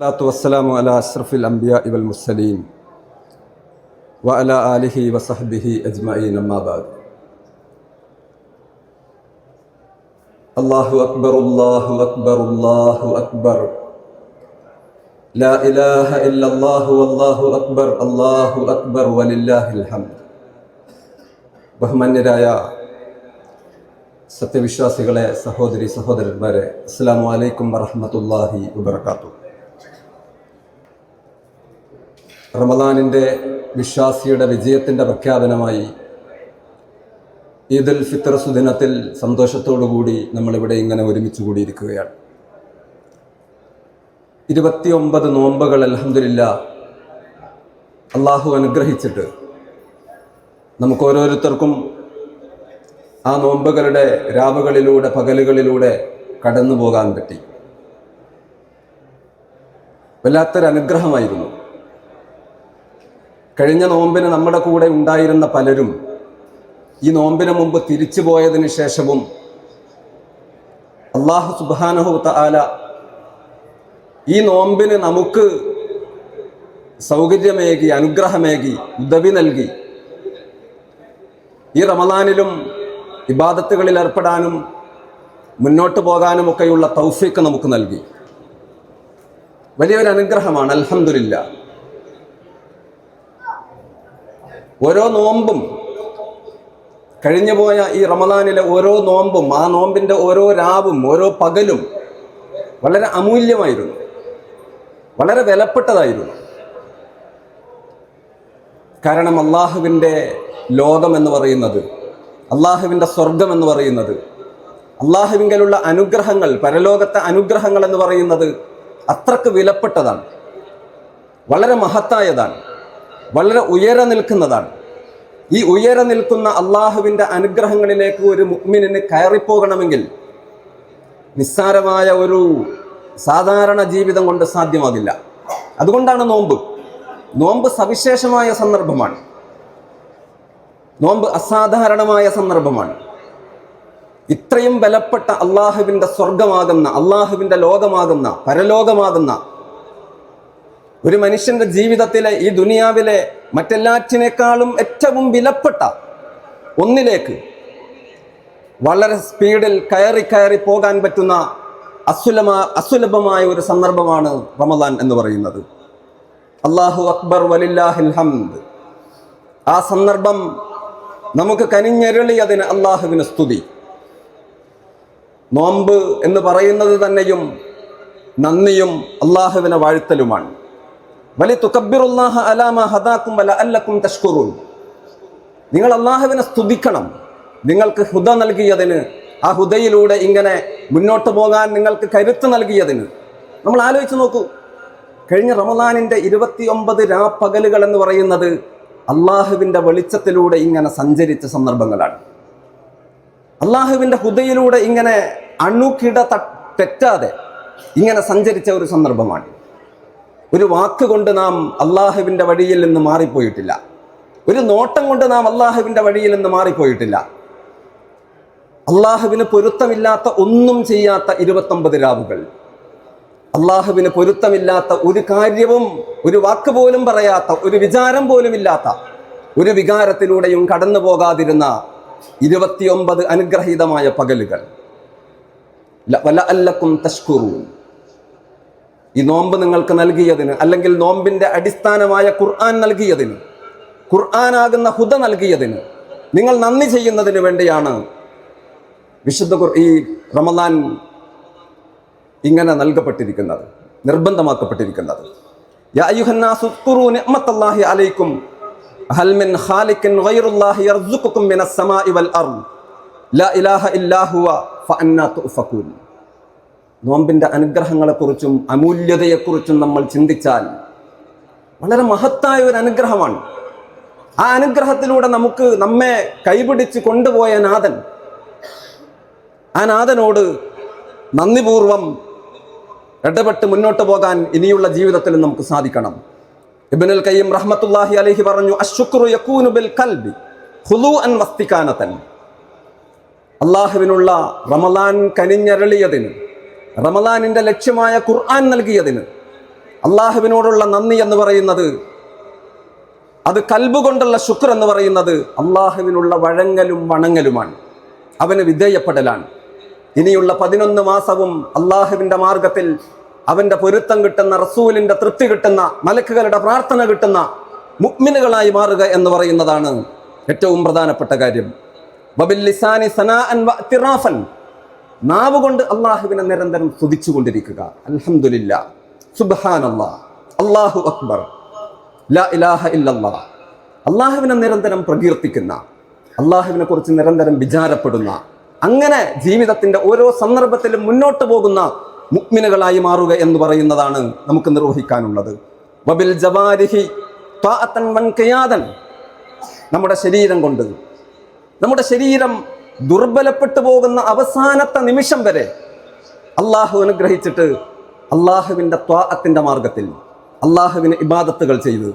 الصلاة والسلام على أشرف الأنبياء والمرسلين وعلى آله وصحبه أجمعين أما بعد الله أكبر الله أكبر الله أكبر لا إله إلا الله والله أكبر الله أكبر ولله الحمد ബഹുമാന്യരായ സത്യവിശ്വാസികളെ സഹോദരി സഹോദരന്മാരെ അസ്സാം വലൈക്കും വറഹമത്തല്ലാഹി വബർക്കാത്തു റമദാനിന്റെ വിശ്വാസിയുടെ വിജയത്തിന്റെ പ്രഖ്യാപനമായി ഈദുൽ ഫിത്തർ സുദിനത്തിൽ സന്തോഷത്തോടുകൂടി നമ്മളിവിടെ ഇങ്ങനെ ഒരുമിച്ച് കൂടിയിരിക്കുകയാണ്. ഇരുപത്തി ഒമ്പത് നോമ്പുകൾ അലഹമില്ല അള്ളാഹു അനുഗ്രഹിച്ചിട്ട് നമുക്ക് ഓരോരുത്തർക്കും ആ നോമ്പുകളുടെ രാവുകളിലൂടെ പകലുകളിലൂടെ കടന്നു പോകാൻ പറ്റി. വല്ലാത്തൊരു അനുഗ്രഹമായിരുന്നു കഴിഞ്ഞ നോമ്പിന് നമ്മുടെ കൂടെ ഉണ്ടായിരുന്ന പലരും ഈ നോമ്പിന് മുമ്പ് തിരിച്ചു പോയതിന് ശേഷവും അള്ളാഹു സുബാനഹു താല ഈ നോമ്പിന് നമുക്ക് സൗകര്യമേകി അനുഗ്രഹമേകി ഉദവി നൽകി. ഈ റമദാനിലും ഇബാദത്തുകളിൽ ഏർപ്പെടാനും മുന്നോട്ട് പോകാനും ഒക്കെയുള്ള തൗഫീക്ക് നമുക്ക് നൽകി. വലിയൊരു അനുഗ്രഹമാണ് അൽഹംദുലില്ല ഓരോ നോമ്പും കഴിഞ്ഞു പോയ ഈ റമദാനിലെ ഓരോ നോമ്പും ആ നോമ്പിന്റെ ഓരോ രാവും ഓരോ പകലും വളരെ അമൂല്യമായിരുന്നു. വളരെ വിലപ്പെട്ടതായിരുന്നു. കാരണം അള്ളാഹുവിന്റെ ലോകം എന്ന് പറയുന്നത് അള്ളാഹുവിന്റെ സ്വർഗം എന്ന് പറയുന്നത് അള്ളാഹുവിങ്കലുള്ള അനുഗ്രഹങ്ങൾ പരലോകത്തെ അനുഗ്രഹങ്ങൾ എന്ന് പറയുന്നത് അത്രയ്ക്ക് വിലപ്പെട്ടതാണ്. വളരെ മഹത്തായതാണ്. വളരെ ഉയരെ നിൽക്കുന്നതാണ്. ഈ ഉയരെ നിൽക്കുന്ന അള്ളാഹുവിന്റെ അനുഗ്രഹങ്ങളിലേക്ക് ഒരു മുഗ്മിനിന് കയറിപ്പോകണമെങ്കിൽ നിസ്സാരമായ ഒരു സാധാരണ ജീവിതം കൊണ്ട് സാധ്യമാകില്ല. അതുകൊണ്ടാണ് നോമ്പ്. നോമ്പ് സവിശേഷമായ സന്ദർഭമാണ്. നോമ്പ് അസാധാരണമായ സന്ദർഭമാണ്. ഇത്രയും ബലപ്പെട്ട അള്ളാഹുവിന്റെ സ്വർഗമാകുന്ന അള്ളാഹുവിന്റെ ലോകമാകുന്ന പരലോകമാകുന്ന ഒരു മനുഷ്യന്റെ ജീവിതത്തിലെ ഈ ദുനിയാവിലെ മറ്റെല്ലാറ്റിനേക്കാളും ഏറ്റവും വിലപ്പെട്ട ഒന്നിലേക്ക് വളരെ സ്പീഡിൽ കയറി കയറി പോകാൻ പറ്റുന്ന അസുലമാ അസുലഭമായ ഒരു സന്ദർഭമാണ് റമദാൻ എന്ന് പറയുന്നത്. അള്ളാഹു അക്ബർ വലില്ലാഹിൽ ഹംദ്. ആ സന്ദർഭം നമുക്ക് കനിഞ്ഞരുളിയതിന് അള്ളാഹുവിന് സ്തുതി. നോമ്പ് എന്ന് പറയുന്നത് തന്നെയും നന്ദിയും അള്ളാഹുവിനെ വാഴ്ത്തലുമാണ്. നിങ്ങൾ അള്ളാഹുവിനെ സ്തുതിക്കണം. നിങ്ങൾക്ക് ഹുദ നൽകിയതിന് ആ ഹുദയിലൂടെ ഇങ്ങനെ മുന്നോട്ട് പോകാൻ നിങ്ങൾക്ക് കരുത്ത് നൽകിയതിന്. നമ്മൾ ആലോചിച്ച് നോക്കൂ. കഴിഞ്ഞ റമദാനിന്റെ ഇരുപത്തി ഒമ്പത് രാപ്പകലുകൾ എന്ന് പറയുന്നത് അള്ളാഹുവിന്റെ വെളിച്ചത്തിലൂടെ ഇങ്ങനെ സഞ്ചരിച്ച സന്ദർഭങ്ങളാണ്. അള്ളാഹുവിന്റെ ഹുദയിലൂടെ ഇങ്ങനെ അണുക്കിട തെറ്റാതെ ഇങ്ങനെ സഞ്ചരിച്ച ഒരു സന്ദർഭമാണ്. ഒരു വാക്ക് കൊണ്ട് നാം അള്ളാഹുവിന്റെ വഴിയിൽ നിന്ന് മാറിപ്പോയിട്ടില്ല. ഒരു നോട്ടം കൊണ്ട് നാം അള്ളാഹുവിന്റെ വഴിയിൽ നിന്ന് മാറിപ്പോയിട്ടില്ല. അള്ളാഹുവിന് പൊരുത്തമില്ലാത്ത ഒന്നും ചെയ്യാത്ത ഇരുപത്തൊമ്പത് രാവുകൾ. അള്ളാഹുവിന് പൊരുത്തമില്ലാത്ത ഒരു കാര്യവും ഒരു വാക്ക് പോലും പറയാത്ത ഒരു വിചാരം പോലും ഇല്ലാത്ത ഒരു വികാരത്തിലൂടെയും കടന്നു പോകാതിരുന്ന ഇരുപത്തിയൊമ്പത് അനുഗ്രഹീതമായ പകലുകൾ. അല്ലക്കും തഷ്കുറൂൻ. ഈ നോമ്പ് നിങ്ങൾക്ക് നൽകിയതിന് അല്ലെങ്കിൽ നോമ്പിന്റെ അടിസ്ഥാനമായ ഖുർആൻ നൽകിയതിന് ഖുർആനാകുന്ന ഹുദ നൽകിയതിന് നിങ്ങൾ നന്ദി ചെയ്യുന്നതിന് വേണ്ടിയാണ് വിശുദ്ധ ഈ റമദാൻ ഇങ്ങനെ നൽകപ്പെട്ടിരിക്കുന്നത് നിർബന്ധമാക്കപ്പെട്ടിരിക്കുന്നത്. അലൈക്കും ഫഅന്നാ തുഫകൂൻ നോമ്പിന്റെ അനുഗ്രഹങ്ങളെക്കുറിച്ചും അമൂല്യതയെക്കുറിച്ചും നമ്മൾ ചിന്തിച്ചാൽ വളരെ മഹത്തായ ഒരു അനുഗ്രഹമാണ്. ആ അനുഗ്രഹത്തിലൂടെ നമുക്ക് നമ്മെ കൈപിടിച്ച് കൊണ്ടുപോയ നാഥൻ ആ നാഥനോട് നന്ദിപൂർവം ഇടപെട്ട് മുന്നോട്ട് പോകാൻ ഇനിയുള്ള ജീവിതത്തിൽ നമുക്ക് സാധിക്കണം. ഇബിനുൽ കയ്യം റഹ്മത്തുല്ലാഹി അലഹി പറഞ്ഞു അശുക്രു യക്കൂനു ബിൽ കൽബി ഹുലു അൻ വസ്തിക്കാനത്തൻ അള്ളാഹുവിനുള്ള റമലാൻ കനിഞ്ഞരളിയതിന് റമലാനിന്റെ ലക്ഷ്യമായ ഖുർആൻ നൽകിയതിന് അള്ളാഹുവിനോടുള്ള നന്ദി എന്ന് പറയുന്നത് അത് കൽബ് കൊണ്ടുള്ള ശുക്ർ എന്ന് പറയുന്നത് അള്ളാഹുവിനുള്ള വഴങ്ങലും വണങ്ങലുമാണ്. അവന് വിധേയപ്പെടലാണ്. ഇനിയുള്ള പതിനൊന്ന് മാസവും അള്ളാഹുവിന്റെ മാർഗത്തിൽ അവന്റെ പൊരുത്തം കിട്ടുന്ന റസൂലിന്റെ തൃപ്തി കിട്ടുന്ന മലക്കുകളുടെ പ്രാർത്ഥന കിട്ടുന്ന മുക്മിനുകളായി മാറുക എന്ന് പറയുന്നതാണ് ഏറ്റവും പ്രധാനപ്പെട്ട കാര്യം. വബില്ലിസാനി സനാഅൻ വഅ്തിറാഫൻ. നാവ് കൊണ്ട് അള്ളാഹുവിനെ നിരന്തരം സ്തുതിച്ചുകൊണ്ടിരിക്കുക. അലഹമില്ല സുബ്ഹാനല്ലാ. അല്ലാഹു അക്ബർ. ലാ ഇലാഹ ഇല്ലല്ലാ. അള്ളാഹുവിനെ നിരന്തരം പ്രകീർത്തിക്കുന്ന അള്ളാഹുവിനെ കുറിച്ച് നിരന്തരം വിചാരപ്പെടുന്ന അങ്ങനെ ജീവിതത്തിന്റെ ഓരോ സന്ദർഭത്തിലും മുന്നോട്ട് പോകുന്ന മുക്മിനുകളായി മാറുക എന്ന് പറയുന്നതാണ് നമുക്ക് നിർവഹിക്കാനുള്ളത്. വബിൽ ജവാരിഹി. നമ്മുടെ ശരീരം കൊണ്ട്. നമ്മുടെ ശരീരം ദുർബലപ്പെട്ടു പോകുന്ന അവസാനത്തെ നിമിഷം വരെ അള്ളാഹു അനുഗ്രഹിച്ചിട്ട് അള്ളാഹുവിന്റെ ത്വാഅത്തിന്റെ മാർഗത്തിൽ അള്ളാഹുവിന് ഇബാദത്തുകൾ ചെയ്ത്.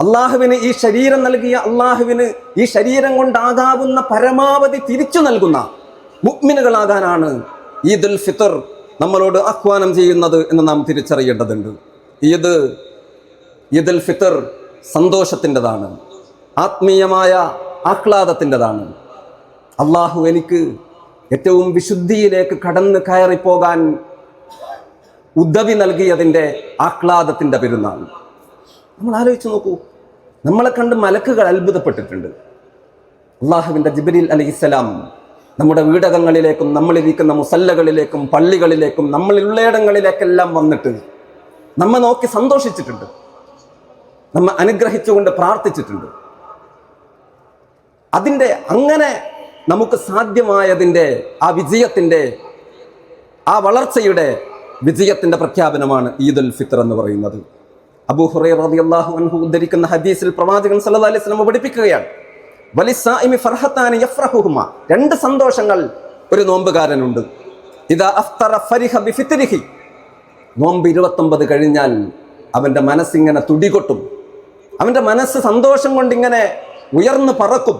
അള്ളാഹുവിന് ഈ ശരീരം നൽകിയ അള്ളാഹുവിന് ഈ ശരീരം കൊണ്ടാകാവുന്ന പരമാവധി തിരിച്ചു നൽകുന്ന മുക്മിനുകളാകാനാണ് ഈദുൽ ഫിത്തർ നമ്മളോട് ആഹ്വാനം ചെയ്യുന്നത് എന്ന് നാം തിരിച്ചറിയേണ്ടതുണ്ട്. ഈദ് ഈദുൽ ഫിത്തർ സന്തോഷത്തിന്റെതാണ് ആത്മീയമായ ആഹ്ലാദത്തിന്റെതാണ്. അള്ളാഹു എനിക്ക് ഏറ്റവും വിശുദ്ധിയിലേക്ക് കടന്ന് കയറിപ്പോകാൻ ഉദവി നൽകിയതിന്റെ ആഹ്ലാദത്തിന്റെ പെരുന്നാൾ. നമ്മൾ ആലോചിച്ച് നോക്കൂ നമ്മളെ കണ്ട് മലക്കുകൾ അത്ഭുതപ്പെട്ടിട്ടുണ്ട്. അള്ളാഹുവിന്റെ ജിബരീൽ അലൈഹിസ്സലാം നമ്മുടെ വീടകങ്ങളിലേക്കും നമ്മളിരിക്കുന്ന മുസല്ലകളിലേക്കും പള്ളികളിലേക്കും നമ്മളിലുള്ളയിടങ്ങളിലേക്കെല്ലാം വന്നിട്ട് നമ്മെ നോക്കി സന്തോഷിച്ചിട്ടുണ്ട്. നമ്മെ അനുഗ്രഹിച്ചുകൊണ്ട് പ്രാർത്ഥിച്ചിട്ടുണ്ട്. അതിന്റെ അങ്ങനെ നമുക്ക് സാധ്യമായതിന്റെ ആ വിജയത്തിന്റെ ആ വളർച്ചയുടെ വിജയത്തിന്റെ പ്രഖ്യാപനമാണ് ഈദുൽ ഫിത്തർ എന്ന് പറയുന്നത്. അബൂ റതി റളിയല്ലാഹു അൻഹു ഉദ്ധരിക്കുന്ന ഹദീസിൽ പ്രവാചകൻ സല്ലല്ലാഹു അലൈഹി വസല്ലം പഠിപ്പിക്കുകയാണ് വലിസ്സായിമി ഫർഹത്താനി യഫ്രഹുഹുമ രണ്ട് സന്തോഷങ്ങൾ ഒരു നോമ്പുകാരനുണ്ട്. ഇതാ അഫ്തറ ഫരിഹ ബി ഫിത്തിരിഹി നോമ്പ് ഇരുപത്തൊമ്പത് കഴിഞ്ഞാൽ അവന്റെ മനസ്സിങ്ങനെ തുടികൊട്ടും. അവന്റെ മനസ്സ് സന്തോഷം കൊണ്ടിങ്ങനെ ഉയർന്നു പറക്കും.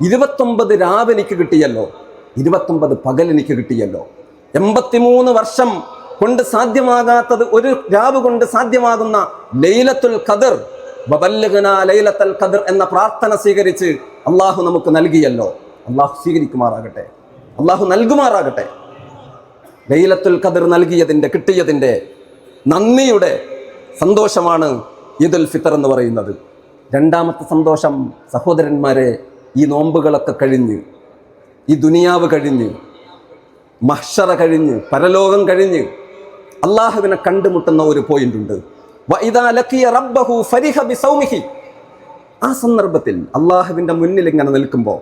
ഇരുപത്തൊമ്പത് രാവ് എനിക്ക് കിട്ടിയല്ലോ. ഇരുപത്തൊമ്പത് പകൽ എനിക്ക് കിട്ടിയല്ലോ. എൺപത്തിമൂന്ന് വർഷം കൊണ്ട് സാധ്യമാകാത്തത് ഒരു രാവ് കൊണ്ട് സാധ്യമാകുന്ന ലൈലത്തുൽ ഖദർ ബബല്ലഗന ലൈലത്തുൽ ഖദർ എന്ന പ്രാർത്ഥന സ്വീകരിച്ച് അള്ളാഹു നമുക്ക് നൽകിയല്ലോ. അള്ളാഹു സ്വീകരിക്കുമാറാകട്ടെ. അള്ളാഹു നൽകുമാറാകട്ടെ. ലൈലത്തുൽ ഖദർ നൽകിയതിന്റെ കിട്ടിയതിന്റെ നന്ദിയുടെ സന്തോഷമാണ് ഈദുൽ ഫിത്തർ എന്ന് പറയുന്നത്. രണ്ടാമത്തെ സന്തോഷം സഹോദരന്മാരെ ഈ നോമ്പുകളൊക്കെ കഴിഞ്ഞ് ഈ ദുനിയാവ് കഴിഞ്ഞ് മഹ്ഷറ കഴിഞ്ഞ് പരലോകം കഴിഞ്ഞ് അള്ളാഹുവിനെ കണ്ടുമുട്ടുന്ന ഒരു പോയിന്റ് ഉണ്ട്. ആ സന്ദർഭത്തിൽ അള്ളാഹുവിന്റെ മുന്നിൽ ഇങ്ങനെ നിൽക്കുമ്പോൾ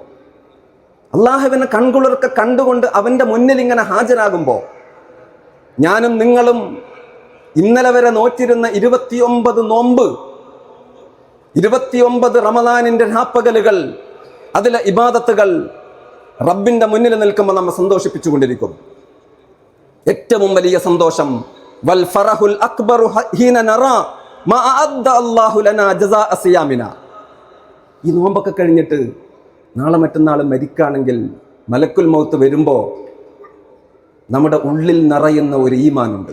അള്ളാഹുവിനെ കൺകുളിർക്ക് കണ്ടുകൊണ്ട് അവന്റെ മുന്നിൽ ഇങ്ങനെ ഹാജരാകുമ്പോൾ ഞാനും നിങ്ങളും ഇന്നലെ വരെ നോറ്റിരുന്ന ഇരുപത്തിയൊമ്പത് നോമ്പ് ഇരുപത്തിയൊമ്പത് റമദാനിന്റെ രാപ്പകലുകൾ അതിലെ ഇബാദത്തുകൾ റബ്ബിന്റെ മുന്നിൽ നിൽക്കുമ്പോൾ നമ്മെ സന്തോഷിപ്പിച്ചുകൊണ്ടിരിക്കും. ഏറ്റവും വലിയ സന്തോഷം വൽ ഫറഹുൽ അക്ബറു ഹീന നറ അദ്ദ അല്ലാഹു ലനാ ജസാ അസിയാമിന ഈ നോമ്പൊക്കെ കഴിഞ്ഞിട്ട് നാളെ മറ്റന്നാൾ മരിക്കുകയാണെങ്കിൽ മലക്കുൽ മൗത്ത് വരുമ്പോൾ നമ്മുടെ ഉള്ളിൽ നിറയുന്ന ഒരു ഈമാനുണ്ട്.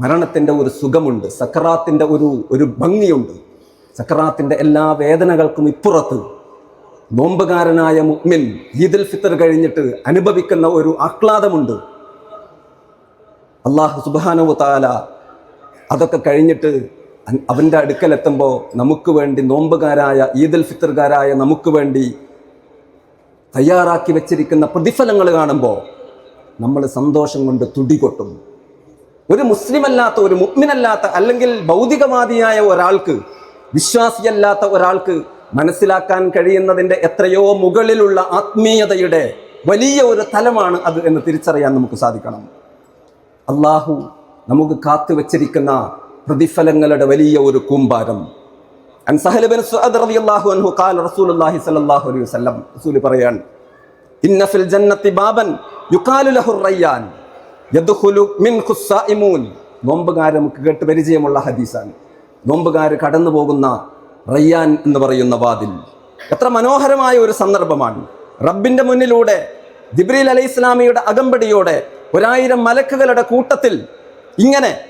മരണത്തിന്റെ ഒരു സുഖമുണ്ട്. സക്കറാത്തിന്റെ ഒരു ഒരു ഭംഗിയുണ്ട്. സക്കറാത്തിന്റെ എല്ലാ വേദനകൾക്കും ഇപ്പുറത്ത് നോമ്പുകാരനായ മുഅ്മിൻ ഈദുൽ ഫിത്തർ കഴിഞ്ഞിട്ട് അനുഭവിക്കുന്ന ഒരു ആഹ്ലാദമുണ്ട്. അള്ളാഹു സുബാനു താല അതൊക്കെ കഴിഞ്ഞിട്ട് അവന്റെ അടുക്കലെത്തുമ്പോൾ നമുക്ക് വേണ്ടി നോമ്പുകാരായ ഈദുൽ ഫിത്തർകാരായ നമുക്ക് വേണ്ടി തയ്യാറാക്കി വെച്ചിരിക്കുന്ന പ്രതിഫലങ്ങൾ കാണുമ്പോൾ നമ്മൾ സന്തോഷം കൊണ്ട് തുടികൊട്ടും. ഒരു മുസ്ലിമല്ലാത്ത ഒരു മുഗ്മിനല്ലാത്ത അല്ലെങ്കിൽ ഭൗതികവാദിയായ ഒരാൾക്ക് വിശ്വാസിയല്ലാത്ത ഒരാൾക്ക് മനസ്സിലാക്കാൻ കഴിയുന്നതിന്റെ എത്രയോ മുകളിലുള്ള ആത്മീയതയുടെ വലിയ ഒരു തലമാണ് അത് എന്ന് തിരിച്ചറിയാൻ നമുക്ക് സാധിക്കണം. അള്ളാഹു നമുക്ക് കാത്തു വച്ചിരിക്കുന്ന പ്രതിഫലങ്ങളുടെ വലിയ ഒരു കൂമ്പാരം. അൻ റളിയല്ലാഹു അൻഹു ഖാല റസൂലുള്ളാഹി അലൈഹി വസല്ലം റസൂൽ ഇന്ന ഫിൽ ജന്നത്തി ബാബൻ യുഖാലു ലഹു റയ്യാൻ യദ്ഖുലു മിൻ ഖുസ്സായിമൂൻ നോമ്പുകാർ നമുക്ക് കേട്ട് പരിചയമുള്ള ഹദീസാണ്. നോമ്പുകാർ കടന്നു പോകുന്ന റയ്യാൻ എന്ന് പറയുന്ന വാതിൽ. എത്ര മനോഹരമായ ഒരു സന്ദർഭമാണ്. റബ്ബിന്റെ മുന്നിലൂടെ ജിബ്രീൽ അലൈഹി ഇസ്ലാമിയുടെ അകമ്പടിയോടെ ഒരായിരം മലക്കുകളുടെ കൂട്ടത്തിൽ ഇങ്ങനെ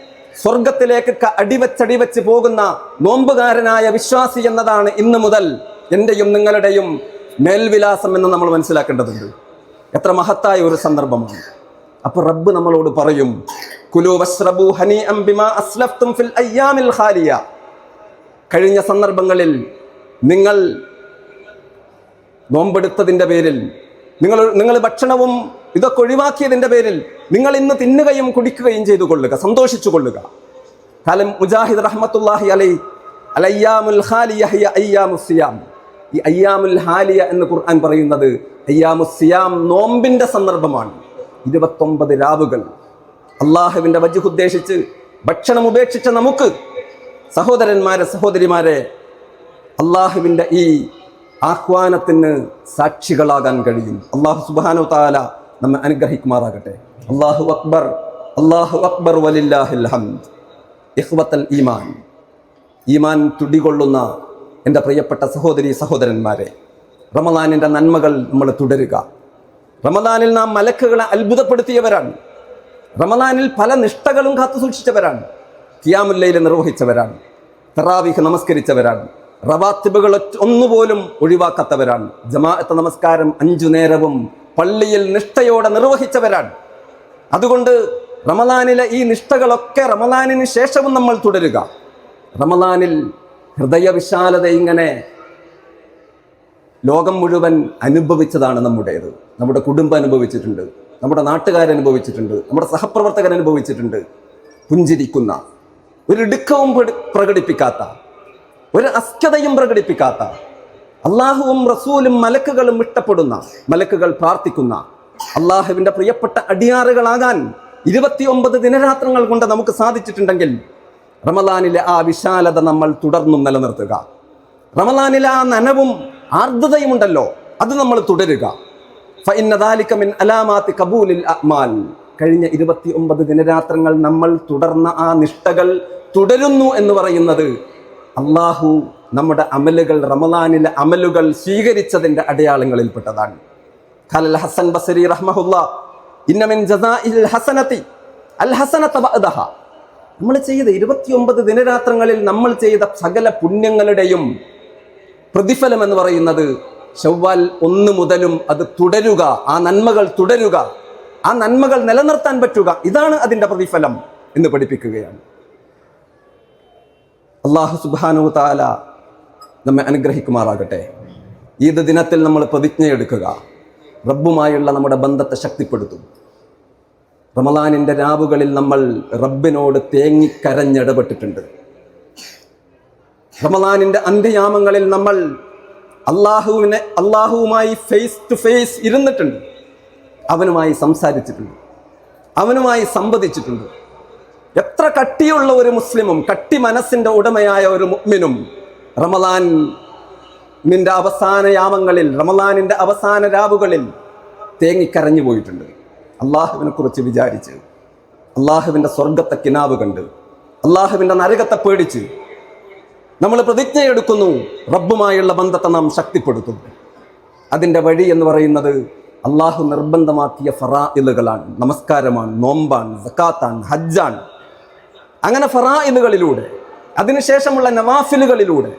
സ്വർഗത്തിലേക്ക് അടിവച്ചടിവച്ച് പോകുന്ന നോമ്പുകാരനായ വിശ്വാസി എന്നതാണ് ഇന്ന് മുതൽ എന്റെയും നിങ്ങളുടെയും മേൽവിലാസം എന്ന് നമ്മൾ മനസ്സിലാക്കേണ്ടതുണ്ട്. എത്ര മഹത്തായ ഒരു സന്ദർഭമാണ്. അപ്പോൾ റബ്ബ് നമ്മളോട് പറയും കുലു വസ്രബു ഹനി ബിമാ അസ്ലഫ്തും ഫിൽ അയ്യാമിൽ ഖാലിയ. കഴിഞ്ഞ സന്ദർഭങ്ങളിൽ നിങ്ങൾ നോമ്പെടുത്തതിന്റെ പേരിൽ നിങ്ങൾ നിങ്ങൾ ഭക്ഷണവും ഇതൊക്കെ ഒഴിവാക്കിയതിന്റെ പേരിൽ നിങ്ങൾ ഇന്ന് തിന്നുകയും കുടിക്കുകയും ചെയ്തു കൊള്ളുക സന്തോഷിച്ചു കൊള്ളുക. കാലം മുജാഹിദ് റഹ്മത്തുല്ലാഹി അലൈ അലയ്യാമുൽ ഹാലിയ ഈ അയ്യാമുൽ ഹാലിയ എന്ന് ഖുർആൻ പറയുന്നത് അയ്യാമുസിയാം നോമ്പിന്റെ സന്ദർഭമാണ്. ഇരുപത്തൊമ്പത് രാവുകൾ. അള്ളാഹുവിന്റെ വജുഹുദ്ദേശിച്ച് ഭക്ഷണം ഉപേക്ഷിച്ച നമുക്ക് സഹോദരന്മാരെ സഹോദരിമാരെ അള്ളാഹുവിന്റെ ഈ ആഹ്വാനത്തിന് സാക്ഷികളാകാൻ കഴിയും. അള്ളാഹു സുബാനു താല നമ്മെ അനുഗ്രഹിക്കുമാറാകട്ടെ. അള്ളാഹു അക്ബർ അള്ളാഹു അക്ബർ വലില്ലാഹിൽ ഹംദ്. ഇഹ്വത്തൽ ഈമാൻ. ഈമാൻ തുടികൊള്ളുന്ന എന്റെ പ്രിയപ്പെട്ട സഹോദരി സഹോദരന്മാരെ റമദാനിന്റെ നന്മകൾ നമ്മൾ തുടരുക. റമദാനിൽ നാം മലക്കുകളെ അത്ഭുതപ്പെടുത്തിയവരാണ്. റമദാനിൽ പല നിഷ്ഠകളും കാത്തു സൂക്ഷിച്ചവരാണ്. കിയാമുല്ലയിൽ നിർവഹിച്ചവരാണ്. തറാവിഹ് നമസ്കരിച്ചവരാണ്. റവാത്തിബുകൾ ഒന്നുപോലും ഒഴിവാക്കാത്തവരാണ്. ജമാഅത്ത് നമസ്കാരം അഞ്ചു നേരവും പള്ളിയിൽ നിഷ്ഠയോടെ നിർവഹിച്ചവരാണ്. അതുകൊണ്ട് റമദാനിലെ ഈ നിഷ്ഠകളൊക്കെ റമദാനിന് ശേഷവും നമ്മൾ തുടരുക. റമദാനിൽ ഹൃദയവിശാലത ഇങ്ങനെ ലോകം മുഴുവൻ അനുഭവിച്ചതാണ് നമ്മുടേത്. നമ്മുടെ കുടുംബം അനുഭവിച്ചിട്ടുണ്ട്. നമ്മുടെ നാട്ടുകാരനുഭവിച്ചിട്ടുണ്ട്. നമ്മുടെ സഹപ്രവർത്തകൻ അനുഭവിച്ചിട്ടുണ്ട്. പുഞ്ചിരിക്കുന്ന ഒരു ഇടുക്കവും പ്രകടിപ്പിക്കാത്ത ഒരു അസ്ഥതയും പ്രകടിപ്പിക്കാത്ത അള്ളാഹുവും റസൂലും മലക്കുകളും ഇഷ്ടപ്പെടുന്ന മലക്കുകൾ പ്രാർത്ഥിക്കുന്ന അള്ളാഹുവിന്റെ പ്രിയപ്പെട്ട അടിയാറുകളാകാൻ ഇരുപത്തിയൊമ്പത് ദിനരാത്രങ്ങൾ കൊണ്ട് നമുക്ക് സാധിച്ചിട്ടുണ്ടെങ്കിൽ റമദാനിലെ ആ വിശാലത നമ്മൾ തുടർന്നും നിലനിർത്തുക. റമദാനിലെ ആ നനവും ആർദ്രതയുമുണ്ടല്ലോ അത് നമ്മൾ തുടരുക. ഫൈനദാലിക്കമിൻ മിൻ അലാമാത്തി കബൂലിൽ അഅ്മാൽ കഴിഞ്ഞ ഇരുപത്തി ഒമ്പത് ദിനരാത്രങ്ങൾ നമ്മൾ തുടർന്ന ആ നിഷ്ഠകൾ തുടരുന്നു എന്ന് പറയുന്നത് അള്ളാഹു നമ്മുടെ അമലുകൾ റമദാനിലെ അമലുകൾ സ്വീകരിച്ചതിന്റെ അടയാളങ്ങളിൽപ്പെട്ടതാണ്. ഖലൽ ഹസൻ ബസരി റഹ്മഹുല്ല ഇന്ന മിൻ ജസാഇൽ ഹസനതി അൽ ഹസനത ബഅദഹ. നമ്മൾ ചെയ്ത ഇരുപത്തിയൊമ്പത് ദിനരാത്രങ്ങളിൽ നമ്മൾ ചെയ്ത സകല പുണ്യങ്ങളുടെയും പ്രതിഫലം എന്ന് പറയുന്നത് ചൊവ്വാൽ ഒന്ന് മുതലും അത് തുടരുക ആ നന്മകൾ തുടരുക ആ നന്മകൾ നിലനിർത്താൻ പറ്റുക ഇതാണ് അതിന്റെ പ്രതിഫലം എന്ന് പഠിപ്പിക്കുകയാണ്. അള്ളാഹു സുബാനു താല നമ്മെ അനുഗ്രഹിക്കുമാറാകട്ടെ. ഈദ് ദിനത്തിൽ നമ്മൾ പ്രതിജ്ഞയെടുക്കുക റബ്ബുമായുള്ള നമ്മുടെ ബന്ധത്തെ ശക്തിപ്പെടുത്തും. റമലാനിന്റെ രാവുകളിൽ നമ്മൾ റബ്ബിനോട് തേങ്ങിക്കരഞ്ഞിടപെട്ടിട്ടുണ്ട് റമലാനിന്റെ അന്ത്യയാമങ്ങളിൽ നമ്മൾ അള്ളാഹുവിനെ അള്ളാഹുവുമായി ഫേസ് ടു ഫേസ് ഇരുന്നിട്ടുണ്ട്. അവനുമായി സംസാരിച്ചിട്ടുണ്ട്. അവനുമായി സംവദിച്ചിട്ടുണ്ട്. എത്ര കട്ടിയുള്ള ഒരു മുസ്ലിമും കട്ടി മനസ്സിന്റെ ഉടമയായ ഒരു മുഗ്മിനും റമദാൻ നിന്റെ അവസാന യാമങ്ങളിൽ റമലാനിന്റെ അവസാന രാവുകളിൽ തേങ്ങിക്കരഞ്ഞു പോയിട്ടുണ്ട്. അള്ളാഹുവിനെ കുറിച്ച് വിചാരിച്ച് അള്ളാഹുവിന്റെ സ്വർഗത്തെ കിനാവ് കണ്ട് അള്ളാഹുവിന്റെ നരകത്തെ പേടിച്ച് നമ്മൾ പ്രതിജ്ഞയെടുക്കുന്നു റബ്ബുമായുള്ള ബന്ധത്തെ നാം ശക്തിപ്പെടുത്തുന്നു അതിന്റെ വഴി എന്ന് പറയുന്നത് അള്ളാഹു നിർബന്ധമാക്കിയ ഫറാ ഇലുകളാണ് നമസ്കാരമാണ് നോമ്പാണ് സക്കാത്താണ് ഹജ്ജാണ്. അങ്ങനെ ഫറായിലുകളിലൂടെ അതിനുശേഷമുള്ള നവാഫിലുകളിലൂടെ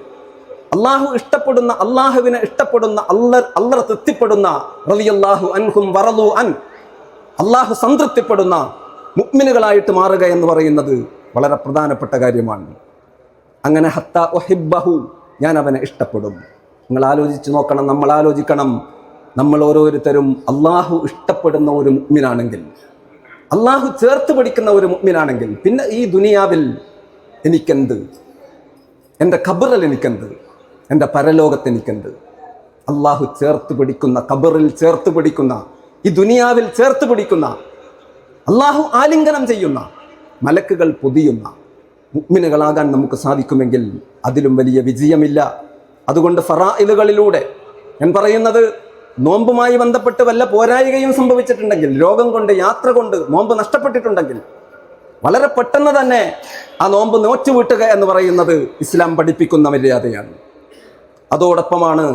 അള്ളാഹു ഇഷ്ടപ്പെടുന്ന അള്ളാഹുവിനെ ഇഷ്ടപ്പെടുന്ന അല്ല അല്ലറ തൃപ്തിപ്പെടുന്ന റളിയല്ലാഹു അൻഹും വറലു അൻ അള്ളാഹു സംതൃപ്തിപ്പെടുന്ന മുഗ്മിനുകളായിട്ട് മാറുക എന്ന് പറയുന്നത് വളരെ പ്രധാനപ്പെട്ട കാര്യമാണ്. അങ്ങനെ ഹത്ത ഒഹിബഹു ഞാൻ അവനെ ഇഷ്ടപ്പെടും. നിങ്ങൾ ആലോചിച്ച് നോക്കണം നമ്മൾ ആലോചിക്കണം. നമ്മൾ ഓരോരുത്തരും അള്ളാഹു ഇഷ്ടപ്പെടുന്ന ഒരു മുഗ്മിനാണെങ്കിൽ അള്ളാഹു ചേർത്ത് പിടിക്കുന്ന ഒരു മുഗ്മിനാണെങ്കിൽ പിന്നെ ഈ ദുനിയാവിൽ എനിക്കെന്ത്? എന്റെ ഖബറിൽ എനിക്കെന്ത്? എന്റെ പരലോകത്ത് എനിക്കെന്ത്? അള്ളാഹു ചേർത്ത് പിടിക്കുന്ന ഖബറിൽ ചേർത്ത് പിടിക്കുന്ന ഈ ദുനിയാവിൽ ചേർത്ത് പിടിക്കുന്ന അള്ളാഹു ആലിംഗനം ചെയ്യുന്ന മലക്കുകൾ പൊതിയുന്ന മുഗ്മിനുകളാകാൻ നമുക്ക് സാധിക്കുമെങ്കിൽ അതിലും വലിയ വിജയമില്ല. അതുകൊണ്ട് ഫറായിലുകളിലൂടെ ഞാൻ പറയുന്നത് നോമ്പുമായി ബന്ധപ്പെട്ട് വല്ല പോരായികയും സംഭവിച്ചിട്ടുണ്ടെങ്കിൽ രോഗം കൊണ്ട് യാത്ര കൊണ്ട് നോമ്പ് നഷ്ടപ്പെട്ടിട്ടുണ്ടെങ്കിൽ വളരെ പെട്ടെന്ന് തന്നെ ആ നോമ്പ് നോറ്റുവീട്ടുക എന്ന് പറയുന്നത് ഇസ്ലാം പഠിപ്പിക്കുന്ന മര്യാദയാണ്. അതോടൊപ്പമാണ്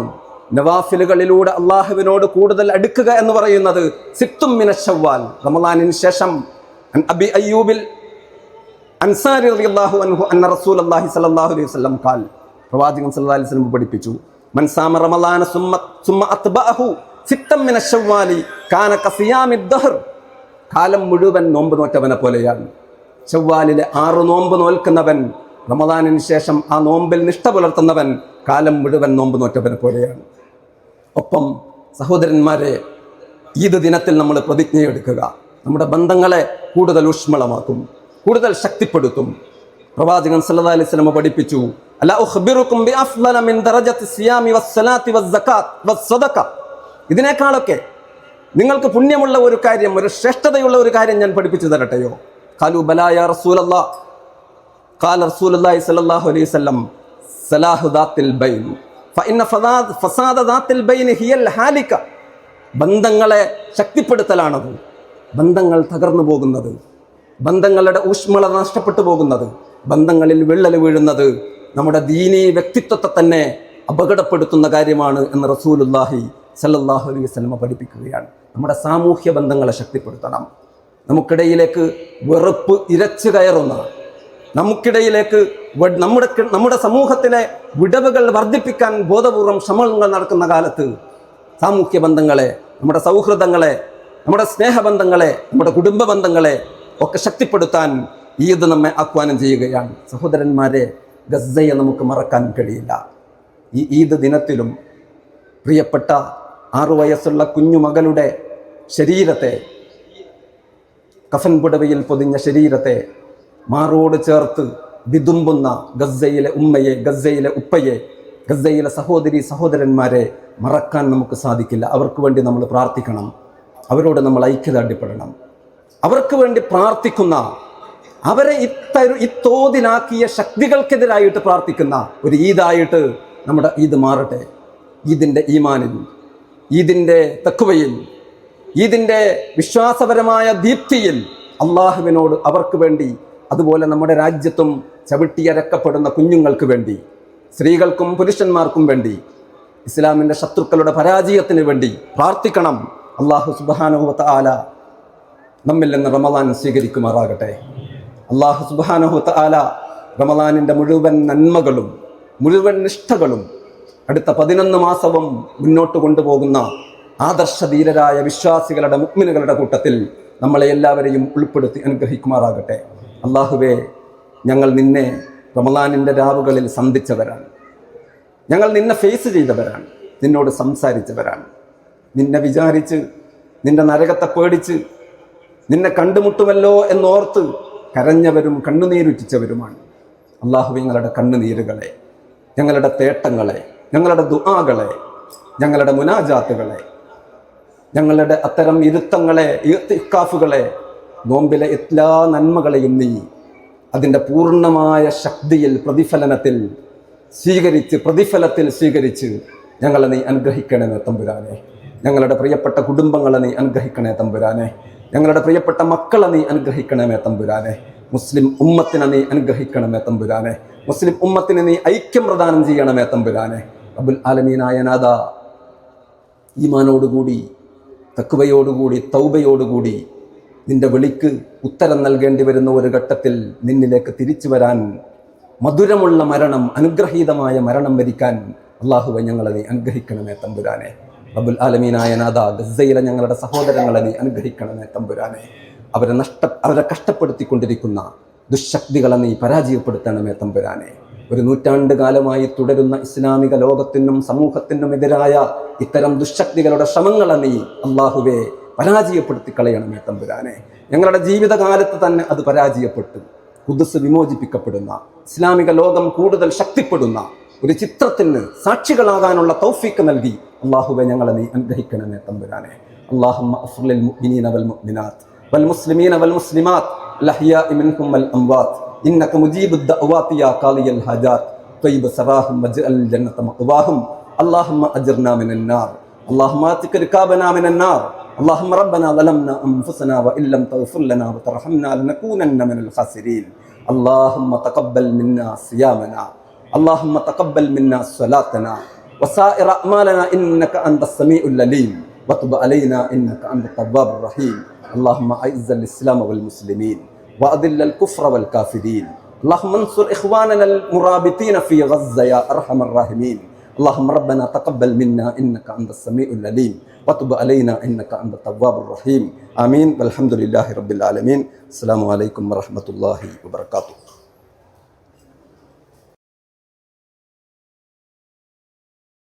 നവാഫിലുകളിലൂടെ അള്ളാഹുവിനോട് കൂടുതൽ അടുക്കുക എന്ന് പറയുന്നത് സിത്തും മിനഷവ്വാൽ റമലാനിന് ശേഷം അബി അയ്യൂബിൽ അൻസാരി അള്ളാഹു അൻഹു അന്ന റസൂലുള്ളാഹി സ്വല്ലല്ലാഹു അലൈഹി വസല്ലം കാൽ പ്രവാചകൻ സല്ലാ അലൈഹി വസല്ലം പഠിപ്പിച്ചു. കാന ദഹർ കാലം മുഴുവൻ നോമ്പ് നോറ്റവനെ പോലെയാണ്. ചൊവ്വാലിലെ ആറ് നോമ്പ് നോൽക്കുന്നവൻ റമദാനിന് ശേഷം ആ നോമ്പിൽ നിഷ്ഠ പുലർത്തുന്നവൻ കാലം മുഴുവൻ നോമ്പ് നോറ്റവനെ പോലെയാണ്. ഒപ്പം സഹോദരന്മാരെ ഈദ് ദിനത്തിൽ നമ്മൾ പ്രതിജ്ഞയെടുക്കുക. നമ്മുടെ ബന്ധങ്ങളെ കൂടുതൽ ഊഷ്മളമാക്കും കൂടുതൽ ശക്തിപ്പെടുത്തും. പ്രവാചകൻ സല്ലല്ലാഹു അലൈഹി വസല്ലം പഠിപ്പിച്ചു. ഇതിനേക്കാളൊക്കെ നിങ്ങൾക്ക് പുണ്യമുള്ള ഒരു കാര്യം ഒരു ശ്രേഷ്ഠതയുള്ള ഒരു കാര്യം ഞാൻ പഠിപ്പിച്ചു തരട്ടെയോ? കാലു ബലായ റസൂലല്ല. കാല റസൂലി സലാഹു അലൈഹി സ്വലം സലാഹുദാത്തിൽ ബൈൻ. ഫസാദാത്തിൽ ബൈൻ ഹിയൽ ഹാലിക ബന്ധങ്ങളെ ശക്തിപ്പെടുത്തലാണത്. ബന്ധങ്ങൾ തകർന്നു പോകുന്നത്. ബന്ധങ്ങളുടെ ഊഷ്മളത നഷ്ടപ്പെട്ടു പോകുന്നത്. ബന്ധങ്ങളിൽ വിള്ളൽ വീഴുന്നത് നമ്മുടെ ദീനീ വ്യക്തിത്വത്തെ തന്നെ അപകടപ്പെടുത്തുന്ന കാര്യമാണ് എന്ന് റസൂലുല്ലാഹി സല്ലാഹു അലൈഹി വസ്ലമ പഠിപ്പിക്കുകയാണ്. നമ്മുടെ സാമൂഹ്യ ബന്ധങ്ങളെ ശക്തിപ്പെടുത്തണം. നമുക്കിടയിലേക്ക് വെറുപ്പ് ഇരച്ചു കയറുന്ന നമുക്കിടയിലേക്ക് നമ്മുടെ നമ്മുടെ സമൂഹത്തിലെ വിടവുകൾ വർദ്ധിപ്പിക്കാൻ ബോധപൂർവം ശ്രമങ്ങൾ നടക്കുന്ന കാലത്ത് സാമൂഹ്യ ബന്ധങ്ങളെ നമ്മുടെ സൗഹൃദങ്ങളെ നമ്മുടെ സ്നേഹബന്ധങ്ങളെ നമ്മുടെ കുടുംബ ബന്ധങ്ങളെ ഒക്കെ ശക്തിപ്പെടുത്താൻ ഈദ് നമ്മെ ആഹ്വാനം ചെയ്യുകയാണ്. സഹോദരന്മാരെ ഗസ്സയെ നമുക്ക് മറക്കാൻ കഴിയില്ല. ഈ ഈദ് ദിനത്തിലും പ്രിയപ്പെട്ട ആറു വയസ്സുള്ള കുഞ്ഞുമകളുടെ ശരീരത്തെ കഫൻ പുടവയിൽ പൊതിഞ്ഞ ശരീരത്തെ മാറോട് ചേർത്ത് വിതുമ്പുന്ന ഗസ്സയിലെ ഉമ്മയെ ഗസ്സയിലെ ഉപ്പയെ ഗസ്സയിലെ സഹോദരി സഹോദരന്മാരെ മറക്കാൻ നമുക്ക് സാധിക്കില്ല. അവർക്ക് വേണ്ടി നമ്മൾ പ്രാർത്ഥിക്കണം. അവരോട് നമ്മൾ ഐക്യദാർഢ്യപ്പെടണം. അവർക്ക് വേണ്ടി പ്രാർത്ഥിക്കുന്ന അവരെ ഇത്തരു ഇത്തോതിലാക്കിയ ശക്തികൾക്കെതിരായിട്ട് പ്രാർത്ഥിക്കുന്ന ഒരു ഈദായിട്ട് നമ്മുടെ ഈദ് മാറട്ടെ. ഈദിന്റെ ഈമാനിൽ ഈദിന്റെ തക്കുവയിൽ ഈദിന്റെ വിശ്വാസപരമായ ദീപ്തിയിൽ അള്ളാഹുവിനോട് അവർക്ക് വേണ്ടി അതുപോലെ നമ്മുടെ രാജ്യത്തും ചവിട്ടിയരക്കപ്പെടുന്ന കുഞ്ഞുങ്ങൾക്ക് വേണ്ടി സ്ത്രീകൾക്കും പുരുഷന്മാർക്കും വേണ്ടി ഇസ്ലാമിന്റെ ശത്രുക്കളുടെ പരാജയത്തിന് വേണ്ടി പ്രാർത്ഥിക്കണം. അള്ളാഹു സുബാനുഹത്ത ആല നമ്മിൽ നിന്ന് റമദാൻ സ്വീകരിക്കുമാറാകട്ടെ. അള്ളാഹു സുബാനഹു ആല റമലാനിന്റെ മുഴുവൻ നന്മകളും മുഴുവൻ നിഷ്ഠകളും അടുത്ത പതിനൊന്ന് മാസവും മുന്നോട്ട് കൊണ്ടുപോകുന്ന ആദർശധീരരായ വിശ്വാസികളുടെ മുക്മിനുകളുടെ കൂട്ടത്തിൽ നമ്മളെ എല്ലാവരെയും ഉൾപ്പെടുത്തി അനുഗ്രഹിക്കുമാറാകട്ടെ. അള്ളാഹുവേ ഞങ്ങൾ നിന്നെ റമലാനിന്റെ രാവുകളിൽ സന്ധിച്ചവരാണ്. ഞങ്ങൾ നിന്നെ ഫേസ് ചെയ്തവരാണ്. നിന്നോട് സംസാരിച്ചവരാണ്. നിന്നെ വിചാരിച്ച് നിന്റെ നരകത്തെ പേടിച്ച് നിന്നെ കണ്ടുമുട്ടുമല്ലോ എന്നോർത്ത് കരഞ്ഞവരും കണ്ണുനീരുറ്റിച്ചവരുമാണ്. അള്ളാഹു ഞങ്ങളുടെ കണ്ണുനീരുകളെ ഞങ്ങളുടെ തേട്ടങ്ങളെ ഞങ്ങളുടെ ദുആകളെ ഞങ്ങളുടെ മുനാജാത്തുകളെ ഞങ്ങളുടെ അത്തരം ഇരുത്തങ്ങളെ ഇക്കാഫുകളെ നോമ്പിലെ എല്ലാ നന്മകളെയും നീ അതിന്റെ പൂർണമായ ശക്തിയിൽ പ്രതിഫലനത്തിൽ സ്വീകരിച്ച് പ്രതിഫലത്തിൽ സ്വീകരിച്ച് ഞങ്ങളെ നീ അനുഗ്രഹിക്കണമേ തമ്പുരാനെ. ഞങ്ങളുടെ പ്രിയപ്പെട്ട കുടുംബങ്ങളെ നീ അനുഗ്രഹിക്കണേ തമ്പുരാനെ. ഞങ്ങളുടെ പ്രിയപ്പെട്ട മക്കളെ നീ അനുഗ്രഹിക്കണമേ തമ്പുരാനെ. മുസ്ലിം ഉമ്മത്തിനെ നീ അനുഗ്രഹിക്കണമേ തമ്പുരാനെ. മുസ്ലിം ഉമ്മത്തിനെ നീ ഐക്യം പ്രദാനം ചെയ്യണമേ തമ്പുരാനെ. അബുൽ ആലമീനായ നാഥ ഈമാനോടുകൂടി തക്കുവയോടുകൂടി തൗബയോടുകൂടി നിന്റെ വിളിക്ക് ഉത്തരം നൽകേണ്ടി വരുന്ന ഒരു ഘട്ടത്തിൽ നിന്നിലേക്ക് തിരിച്ചു വരാൻ മധുരമുള്ള മരണം അനുഗ്രഹീതമായ മരണം വരിക്കാൻ അള്ളാഹുവെ ഞങ്ങളെ നീ അനുഗ്രഹിക്കണമേ തമ്പുരാനെ. അബുൽ ആലമീനായ നാഥ ഗസയിലെ ഞങ്ങളുടെ സഹോദരങ്ങളെ നീ അനുഗ്രഹിക്കണമേ തമ്പുരാനെ. അവരെ നഷ്ട അവരെ കഷ്ടപ്പെടുത്തിക്കൊണ്ടിരിക്കുന്ന ദുശക്തികളെ നീ പരാജയപ്പെടുത്തണമേ തമ്പുരാനെ. ഒരു നൂറ്റാണ്ട് കാലമായി തുടരുന്ന ഇസ്ലാമിക ലോകത്തിനും സമൂഹത്തിനും എതിരായ ഇത്തരം ദുശക്തികളുടെ ശ്രമങ്ങളെ നീ അള്ളാഹുവെ പരാജയപ്പെടുത്തി കളയണമേ തമ്പുരാനെ. ഞങ്ങളുടെ ജീവിതകാലത്ത് തന്നെ അത് പരാജയപ്പെട്ടു. കുതിസ് വിമോചിപ്പിക്കപ്പെടുന്ന ഇസ്ലാമിക ലോകം കൂടുതൽ ശക്തിപ്പെടുന്ന ഒരു ചിത്രത്തിന് സാക്ഷികളാകാനുള്ള തൗഫീക്ക് നൽകി അള്ളാഹുവെ ഞങ്ങളെ നീ അനുഗ്രഹിക്കണമേ തമ്പുരാനെ اللهم اغفر للمؤمنين والمؤمنات والمسلمين والمسلمات الأحياء منهم والأموات إنك مجيب الدعوات يا قاضي الحاجات طيب سراهم واجعل الجنة مأواهم اللهم أجرنا من النار اللهم آتك ركابنا من النار اللهم ربنا ظلمنا أنفسنا وإن لم تغفر لنا وترحمنا لنكونن من الخاسرين اللهم تقبل منا صيامنا اللهم تقبل منا صلاتنا وسائر أعمالنا إنك أنت السميع العليم وتب علينا إنك أنت التواب الرحيم. اللهم أعز الإسلام والمسلمين وأذل الكفر والكافرين. اللهم انصر إخواننا المرابطين في غزة يا أرحم الراحمين. اللهم ربنا تقبل منا إنك أنت السميع العليم وتب علينا إنك أنت التواب الرحيم. آمين. والحمد لله رب العالمين. السلام عليكم ورحمة الله وبركاته.